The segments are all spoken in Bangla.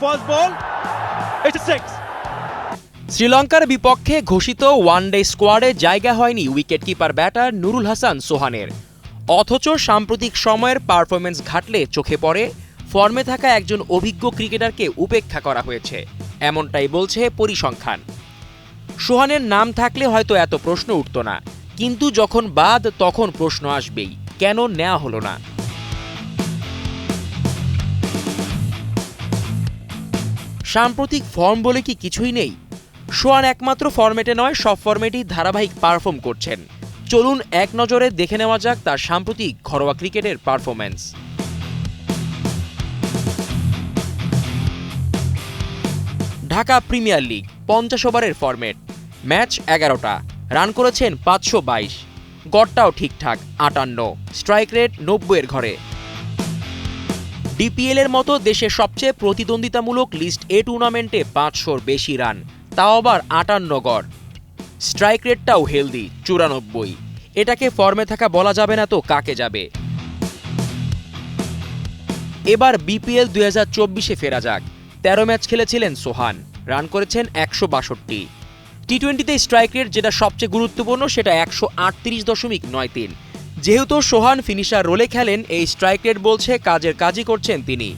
Ball. It's a six. শ্রীলঙ্কার বিপক্ষে ঘোষিত ওয়ানডে স্কোয়াডে জায়গা হয়নি উইকেটকিপার ব্যাটার নুরুল হাসান সোহানের অথচ সাম্প্রতিক সময়ের পারফরমেন্স ঘাটলে চোখে পড়ে ফর্মে থাকা একজন অভিজ্ঞ ক্রিকেটারকে উপেক্ষা করা হয়েছে, এমনটাই বলছে পরিসংখ্যান সোহানের নাম থাকলে হয়তো এত প্রশ্ন উঠত না, কিন্তু যখন বাদ তখন প্রশ্ন আসবেই, কেন নেওয়া হলো না সাম্প্রতিক ফর্ম বলে কি কিছুই নেই? সোয়ান একমাত্র ফরম্যাটে নয়, সব ফরম্যাটেই ধারাবাহিক পারফর্ম করছেন। চলুন এক নজরে দেখে নেওয়া যাক তার সাম্প্রতিক ঘরোয়া ক্রিকেটের পারফরম্যান্স ঢাকা প্রিমিয়ার লিগ, পঞ্চাশ ওভারের ফরম্যাট ম্যাচ এগারোটা, রান করেছেন পাঁচশো বাইশ। গড়টাও ঠিকঠাক, আটান্ন। স্ট্রাইক রেট নব্বইয়ের ঘরে। ডিপিএল এর মতো দেশের সবচেয়ে প্রতিদ্বন্দ্বিতামূলক লিস্ট এ টুর্নামেন্টে পাঁচশোর বেশি রান, তাও আবার আটান্ন গড়। স্ট্রাইক রেটটাও হেলদি, চুরানব্বই। এটাকে ফর্মে থাকা বলা যাবে না তো কাকে যাবে। এবার বিপিএল দুই হাজার চব্বিশে ফেরা যাক। তেরো ম্যাচ খেলেছিলেন সোহান, রান করেছেন একশো বাষট্টি। টি টোয়েন্টিতে স্ট্রাইক রেট যেটা সবচেয়ে গুরুত্বপূর্ণ সেটা একশো আটত্রিশ দশমিক নয় তিন। যেহেতু সোহান ফিনিশার রোলে খেলেন, এই স্ট্রাইক রেট বলছে কাজের কাজই করছেন তিনি।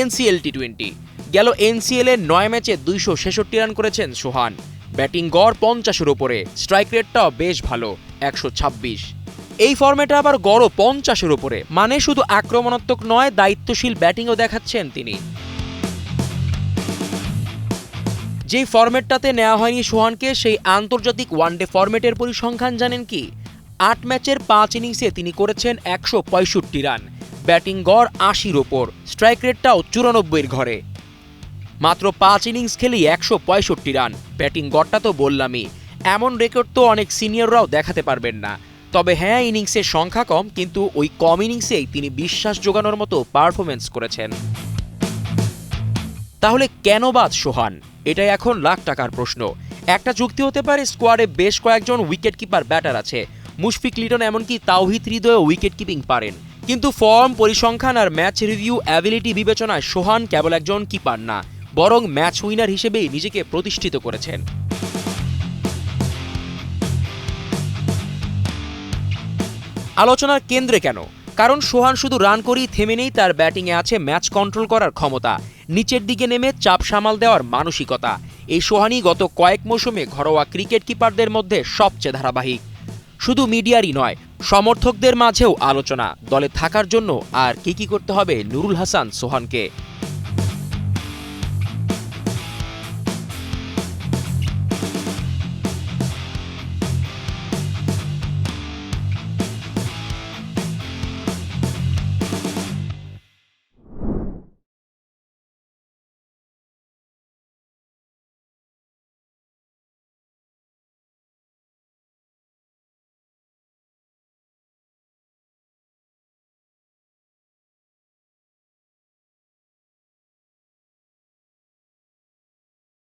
এনসিএল টি টোয়েন্টি গেল এনসিএল এর নয় ম্যাচে দুইশো ছেষট্টি রান করেছেন সোহান। ব্যাটিং গড় পঞ্চাশের ওপরে। স্ট্রাইক রেটটাও বেশ ভালো, একশো ছাব্বিশ। এই ফর্মেটে আবার গড়ও পঞ্চাশের ওপরে। মানে শুধু আক্রমণাত্মক নয়, দায়িত্বশীল ব্যাটিংও দেখাচ্ছেন তিনি। যেই ফরম্যাটটাতে নেওয়া হয়নি সোহানকে, সেই আন্তর্জাতিক ওয়ানডে ফরম্যাটের পরিসংখ্যান জানেন কি? আট ম্যাচের পাঁচ ইনিংসে তিনি করেছেন একশো পঁয়ষট্টি রান। ব্যাটিং গড় আশির ওপর, স্ট্রাইক রেটটাও চুরানব্বইয়ের ঘরে। মাত্র পাঁচ ইনিংস খেলেই একশো পঁয়ষট্টি রান। ব্যাটিং গড়টা তো বললামই। এমন রেকর্ড তো অনেক সিনিয়ররাও দেখাতে পারবেন না। তবে হ্যাঁ ইনিংসের সংখ্যা কম, কিন্তু ওই কম ইনিংসেই তিনি বিশ্বাস জোগানোর মতো পারফরমেন্স করেছেন। তাহলে কেন বাদ সোহান? এটাই এখন লাখ টাকার প্রশ্ন। একটা যুক্তি হতে পারে স্কোয়াডে বেশ কয়েকজন উইকেট কিপার ব্যাটার আছে। মুশফিক লিটন এমনকি তাওহিদ হৃদয়ে উইকেট কিপিং পারেন। কিন্তু ফর্ম পরিসংখ্যান আর ম্যাচ রিভিউ অ্যাবিলিটি বিবেচনায় সোহান কেবল একজন কিপার না, বরং ম্যাচ উইনার হিসেবেই নিজেকে প্রতিষ্ঠিত করেছেন। আলোচনার কেন্দ্রে কেন? কারণ সোহান শুধু রান করেই থেমে নেই, তার ব্যাটিংয়ে আছে ম্যাচ কন্ট্রোল করার ক্ষমতা। নিচের দিকে নেমে চাপ সামাল দেওয়ার মানসিকতা। এই সোহানই গত কয়েক মৌসুমে ঘরোয়া ক্রিকেট কিপারদের মধ্যে সবচেয়ে ধারাবাহিক। শুধু মিডিয়ারই নয়, সমর্থকদের মাঝেও আলোচনা। দলে থাকার জন্য আর কি কি করতে হবে নুরুল হাসান সোহানকে।